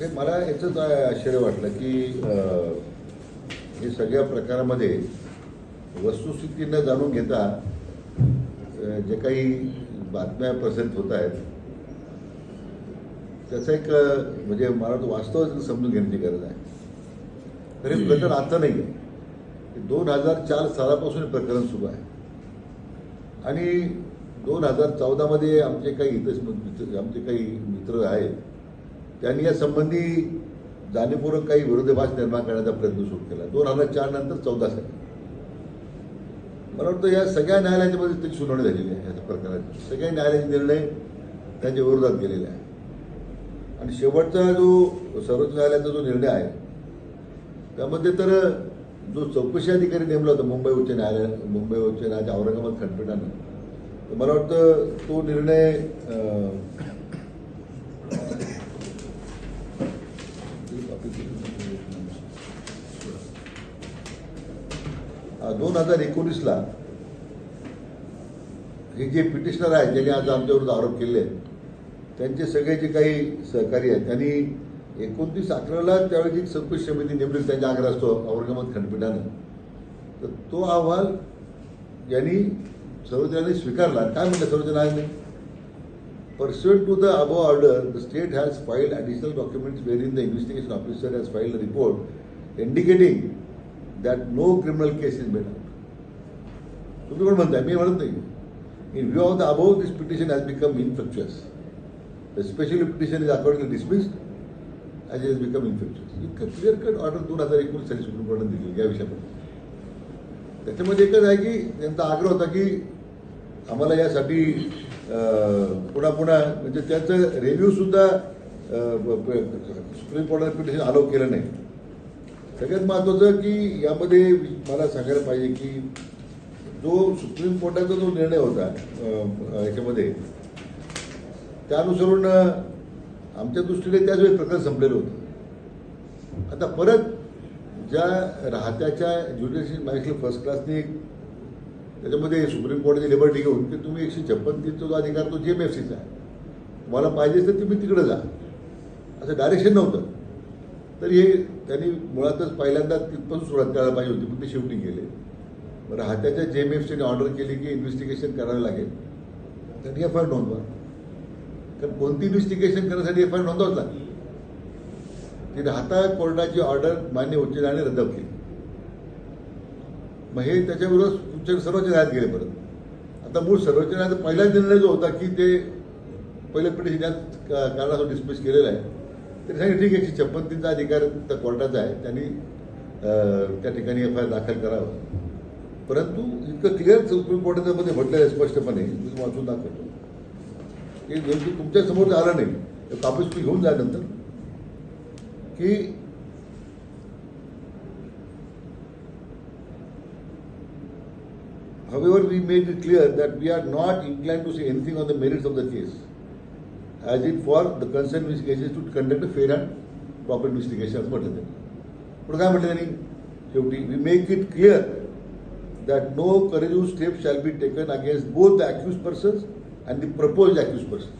हे मला याचंच आश्चर्य वाटलं की हे सगळ्या प्रकारामध्ये वस्तुस्थिती न जाणून घेता जे काही बातम्या प्रसारित होत आहेत त्याचा एक म्हणजे मला तो वास्तव समजून घेण्याची गरज आहे. तर हे प्रकरण आता नाही आहे. दोन हजार चार सालापासून हे प्रकरण सुरू आहे. आणि दोन हजार चौदामध्ये आमचे काही हित मित्र आमचे काही मित्र आहेत त्यांनी या संबंधी जाणीवपूर्वक काही विरोधाभास निर्माण करण्याचा प्रयत्न सुरू केला. दोन हजार चार नंतर चौदा साली. मला वाटतं या सगळ्या न्यायालयाच्यामध्ये त्याची सुनावणी झालेली आहे या प्रकाराची सगळ्या न्यायालयाचे निर्णय त्यांच्या विरोधात गेलेले आहे आणि शेवटचा जो सर्वोच्च न्यायालयाचा जो निर्णय आहे त्यामध्ये तर जो चौकशी अधिकारी नेमला होता मुंबई उच्च न्यायालय मुंबई उच्च न्यायालयाच्या औरंगाबाद खंडपीठानं तर मला वाटतं तो निर्णय दोन हजार एकोणीसला हे जे पिटिशनर आहेत ज्यांनी आज आमच्यावर आरोप केले आहेत त्यांचे सगळे जे काही सहकारी आहेत त्यांनी एकोणतीस अकराला त्यावेळी जी समिती नेमली त्यांच्या आग्रह असतो औरंगाबाद खंडपीठानं. तर तो अहवाल यांनी सर्वजणांनी स्वीकारला काय म्हणलं सर्वोच्च न्यायालयाने to the above order the state has filed additional documents where in the investigation officer has filed report indicating that no criminal case is is made तुम्ही कोण म्हणताय? मी म्हणत नाही. In view of the above this petition has become infructuous the special petition is accordingly dismissed as is become infructuous इतकं clear cut order दोन हजार एकोणीस साली सुप्रीम कोर्टाने दिली या विषयामध्ये. त्याच्यामध्ये एकच आहे की त्यांचा आग्रह होता की आम्हाला यासाठी पुन्हा पुन्हा म्हणजे त्याचं रेव्ह्यू सुद्धा सुप्रीम कोर्टाने पिटिशन अलाव केलं नाही. सगळ्यात महत्त्वाचं की यामध्ये मला सांगायला पाहिजे की जो सुप्रीम कोर्टाचा जो निर्णय होता याच्यामध्ये त्यानुसरून आमच्या दृष्टीने त्याच वेळी प्रकरण संपलेलं होतं. आता परत ज्या राहत्याच्या ज्युडिशियल मॅजिस्ट्रेट फर्स्ट क्लासने त्याच्यामध्ये सुप्रीम कोर्टाची लिबर्टी घेऊन की तुम्ही एकशे छप्पन तीनचा जो अधिकार तो जी एम एफ सीचा आहे. तुम्हाला पाहिजे तर तुम्ही तिकडे जा. असं डायरेक्शन नव्हतं. तर हे त्यांनी मुळातच पहिल्यांदा तिथपासून सुरुवात करायला पाहिजे होती पण ते शेवटी गेले. बरं हाताच्या जे एम एफ सीने ऑर्डर केली की इन्व्हेस्टिगेशन करायला लागेल. त्यांनी एफ आय आर नोंदवा. कारण कोणती इन्व्हेस्टिगेशन करण्यासाठी एफ आय आर नोंदवाच लागली. ती राहता कोर्टाची ऑर्डर मान्य उच्च न्यायालयाने रद्द केली. मग हे त्याच्याबरोबर उच्च सर्वोच्च न्यायालयात गेले परत. आता मूळ सर्वोच्च न्यायालयाचा पहिला निर्णय जो होता की ते पहिले पिटिशन का- कारणासाठी डिस्मिस केलेलं आहे. तरी सांगितलं ठीक आहे एकशे छप्पन अधिकार त्या कोर्टाचा आहे. त्यांनी त्या ठिकाणी एफ आय आर दाखल करावं. परंतु इतकं क्लिअर सुप्रीम कोर्टाच्या मध्ये म्हटलं आहे स्पष्टपणे मी वाचून दाखवतो. की नेमकी तुमच्यासमोर आलं नाही कापूस तुम्ही घेऊन जा नंतर. की However, we made it clear that we are not inclined to say anything on the merits of the case, as it for the concerned investigations to conduct a fair and proper investigation असं म्हटलं त्यांनी पुढे काय म्हटलं त्यांनी शेवटी we make it clear that no coercive step shall be taken against both the accused persons and the proposed accused person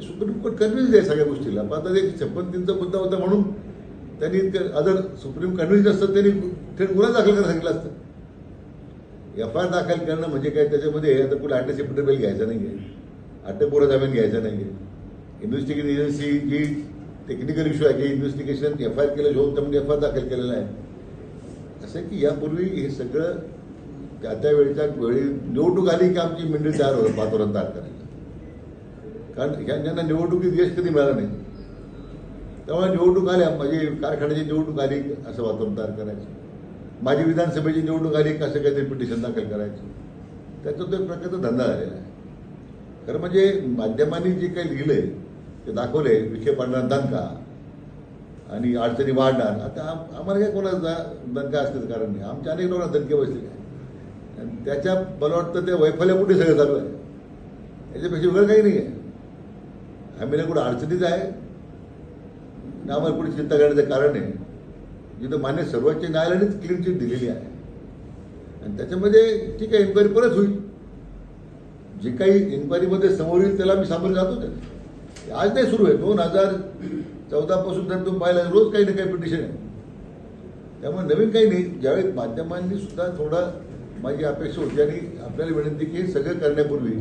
supreme court convinced आहे सगळ्या गोष्टीला. पण आता एक छप्पन तीनचा मुद्दा होता म्हणून त्यांनी अदर सुप्रीम कन्व्हिन्स असतं त्यांनी थेट गुन्हा दाखल करायला सांगितलं असतं. एफ आय आर दाखल करणं म्हणजे काय? त्याच्यामध्ये आता कुठे अटॅचिप्ट बेल घ्यायचं नाही आहे अटकपूर्व जामीन घ्यायचा नाही इन्व्हेस्टिगेशन एजन्सी जी टेक्निकल इश्यू आहे की इन्व्हेस्टिगेशन एफ आय आर केलं होतं त्यामध्ये एफ आय आर दाखल केलेला आहे. असं आहे की यापूर्वी हे सगळं त्या त्या वेळच्या वेळी निवडणूक आली की आमची मेंढी तयार होतं वातावरण तयार करायला कारण ह्या- ज्यांना निवडणुकीत यश कधी मिळालं नाही. त्यामुळे निवडणूक आल्या म्हणजे कारखान्याची निवडणूक आली असं वातावरण तयार करायचं. माझी विधानसभेची निवडणूक आली कसं काहीतरी पिटिशन दाखल करायचं. त्याचा तो एक प्रकारचा धंदा झालेला आहे. खरं म्हणजे माध्यमांनी जे काही लिहिलंय ते दाखवले विखे पाडणार दणका आणि अडचणी वाढणार आता आम- आम्हाला काय कोणाचा दंका दणका असण्याचं कारण नाही. आमच्या अनेक लोकांना दणके बसलेले आहे आणि त्याच्या मला वाटतं ते वैफल्यामुळे सगळं चालू आहे? याच्यापेक्षा वेगळं काही नाही आहे. आम्ही कुठं अडचणीच आहे. आणि आम्हाला कुठे चिंता करण्याचं कारण आहे जिथं मान्य सर्वोच्च न्यायालयानेच क्लीन चिट दिलेली आहे. आणि त्याच्यामध्ये ठीक आहे इन्क्वायरी परत होईल. जे काही इन्क्वायरीमध्ये समोर येईल त्याला मी सामोरे जातो आज नाही सुरू आहे. दोन हजार चौदापासून जर तुम्ही पाहिलं रोज काही ना काही पिटिशन आहे. त्यामुळे नवीन काही नाही. ज्यावेळी माध्यमांनी सुद्धा थोडा माझी अपेक्षा होती आणि आपल्याला विनंती की हे सगळं करण्यापूर्वी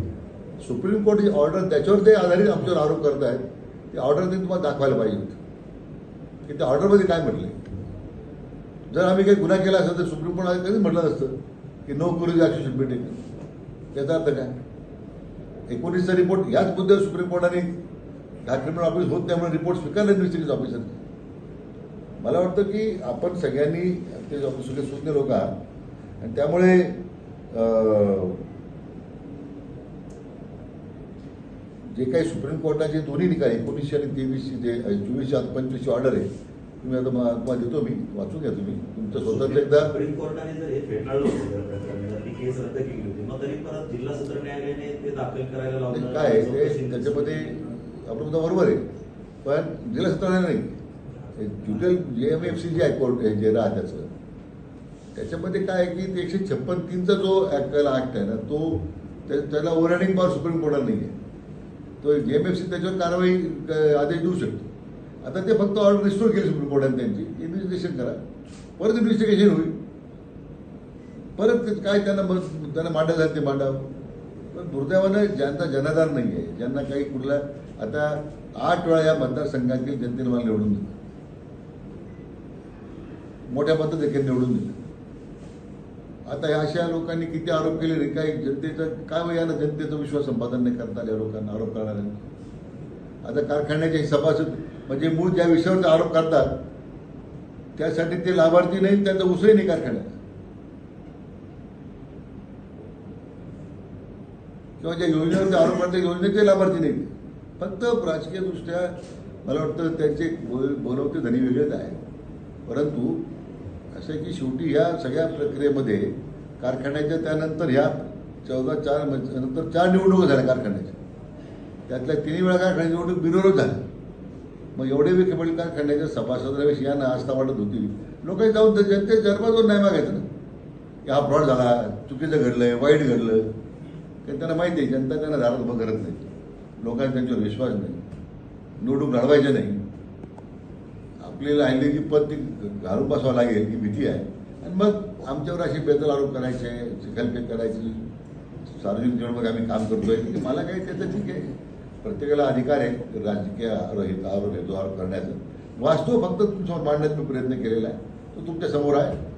सुप्रीम कोर्टची ऑर्डर त्याच्यावर ते आधारित आमच्यावर आरोप करत आहेत ती ऑर्डर ते तुम्हाला दाखवायला पाहिजे. होती की त्या ऑर्डरमध्ये काय म्हटले जर आम्ही काही गुन्हा केला असेल तर सुप्रीम कोर्टाने कधीच म्हटलं नसतं की no coercive action should be taken त्याचा अर्थ काय? एकोणीसचा रिपोर्ट याच मुद्द्यावर सुप्रीम कोर्टाने हा क्रिमिनल ऑफिस होत त्यामुळे रिपोर्ट स्वीकारले इन्व्हेस्टिगेशन ऑफिसर मला वाटतं की आपण सगळ्यांनी ते सगळे सुज्ञ लोक आहात आणि त्यामुळे जे काही सुप्रीम कोर्टाचे दोन्ही निकाल एकोणीसशे आणि तेवीसशे जे चोवीसशे आणि पंचवीसची ऑर्डर आहे तुम्ही आता तुम्हाला देतो मी वाचून घ्या तुम्ही. तुमचं स्वतःचं एकदा परत जिल्हा सत्र न्यायालयाने ते दाखल करायला लावलं काय ते त्याच्यामध्ये आपलं मुद्दा बरोबर आहे. पण जिल्हा सत्राने नाही. Judicial J M F C जे आहे कोर्ट आहे जे राह त्याचं त्याच्यामध्ये काय आहे की ते एकशे छप्पन तीनचा जो ऍक्ट ऍक्ट आहे ना तो त्या- त्याला ओव्हररायडिंग पॉवर सुप्रीम कोर्टाला नाही आहे तो जे एम एफ सी त्याच्यावर कारवाई आदेश देऊ शकतो. आता ते फक्त ऑर्डर रिस्टोर केली सुप्रीम कोर्टाने त्यांची. इन्व्हेस्टिगेशन करा. परत इन्व्हेस्टिगेशन होईल. परत काय त्यांना त्यांना मांडायचं आहे ते मांडावं पण दुर्दैवानं ज्यांचा जनाधार नाही आहे ज्यांना काही कुठला आता आठ वेळा या मतदारसंघातील जनतेने मला निवडून दिलं. मोठ्या मतं देखील निवडून दिलं. आता या अशा लोकांनी किती आरोप केले रे काही जनतेचं काय यानं जनतेचा विश्वास संपादन नाही करता आले या लोकांना आरोप करणाऱ्यांना? आता कारखान्याचे सभासद म्हणजे मूळ ज्या विषयावर आरोप करतात त्यासाठी ते लाभार्थी नाही त्यांचा उसळी नाही कारखान्यात. किंवा ज्या योजनेवरती आरोप करतात योजनेचे लाभार्थी नाही फक्त राजकीयदृष्ट्या मला वाटतं त्यांचे बोल- बोलवते धनी वेगळेच आहे. परंतु असं आहे की शेवटी ह्या सगळ्या प्रक्रियेमध्ये कारखान्याच्या त्यानंतर ह्या चौदा चार म्हणजे नंतर चार निवडणुका झाल्या कारखान्याच्या. त्यातल्या तिन्ही वेळा कारखान्याची निवडणूक बिनविरोध झाली. मग एवढे वेळ केवळ कारखान्याच्या सभासदाविषयी यांना आस्था वाटत होती. लोकांनी जाऊन जनते दरबाजून नाही मागायचं ना. की हा फ्रॉड झाला चुकीचं घडलं वाईट घडलं. कारण त्यांना माहिती आहे जनता त्यांना दारात उभं करत नाही. लोकांना त्यांच्यावर विश्वास नाही. निवडणूक लढवायच्या नाही. आपल्याला राहिलेली पद ती घालून बसावं लागेल ही भीती आहे. आणि मग आमच्यावर असे बेदल आरोप करायचे चिखलफेक करायची. सार्वजनिक जीवनामध्ये आम्ही काम करतोय. की मला काही त्याचं ठीक आहे. प्रत्येकाला अधिकार आहे. राजकीय आरोप आरोप हेतू आरोप करण्याचा. वास्तव फक्त तुमच्यावर मांडण्याचा प्रयत्न केलेला आहे. तो तुमच्यासमोर आहे.